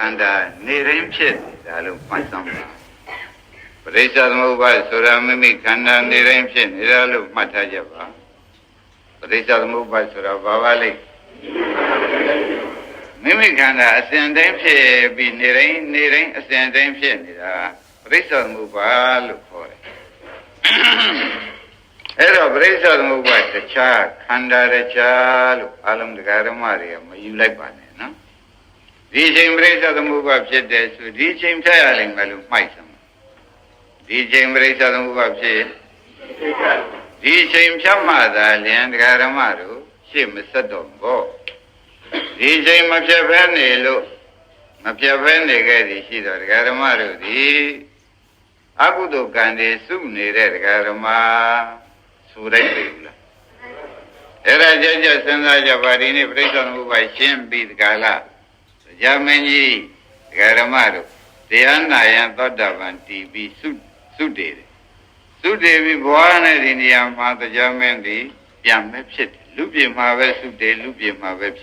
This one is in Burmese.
ခန္ဓာနေတိုင်းဖြစ်နေတာလို့မှတ်စမ်းပါပရိစ္ဆေသမုပ္ပါဒ်ဆိုတာမိမိခန္ဓာနေတိုင်းဖြစ်နေတာလို့မှတ်ထားကြပါပရိစ္ဆေသမုပ္ပါဒ်ဆိုတာဘာပါလိမ့်မိမိခန္ဓာအစဉ်တိုင်းဖြစ်ပြီးနေတိုင်းနေတိုင်းအစဉ်တိုင်းဖြစ်နေတာပရိစ္ဆေသမုပ္ပါဒ်လို့ခေါ်တယ်အဲ့တော့ပရိစ္ဆေသမုပ္ပါဒ်တခြားခန္ဓာတခြားလို့အလုံးတရားဓမ္မတွေကမယူလိုက်ပါနဲ့နော် ဒီချိန်ပြိဿသမုပ္ပါဖြစ်တယ်ဆိုဒီချိန်ဖြတ်ရလိမ့်မယ်လို့မှိုက်စမ်းဒီချိန်ပြိဿသမုပ္ပါဖြစ်ဒီချိန်ဖြတ်မှသာလျင်တရားဓမ္မတို့ရှေ့မဆက်တော့ဘောဒီချိန်မဖြတ်ဘဲနေလို့မဖြတ်ဘဲနေခဲ့သည်ရှိတော့တရားဓမ္မတို့ဒီအကုသိုလ်ကံတွေစုနေတဲ့တရားဓမ္မဆိုလိုက်ပြီလားအဲ့ဒါကြကြစဉ်းစားကြပါဒီနေ့ပြိဿသမုပ္ပါရှင်းပြီးဒီကလာတ ရားမင်းကြီးဒကာရမတို့တရားနာယံသောတာပန်တည်ပြီးသုသုတည်တယ်သုတည်ပြီးဘဝနဲ့ဒီနေရာမှာတရားမင်းဒီပြန်မဲ့ဖြစ်တယ်လူပြေမှာပဲသုတည်လူပြေမှာပဲဖြစ်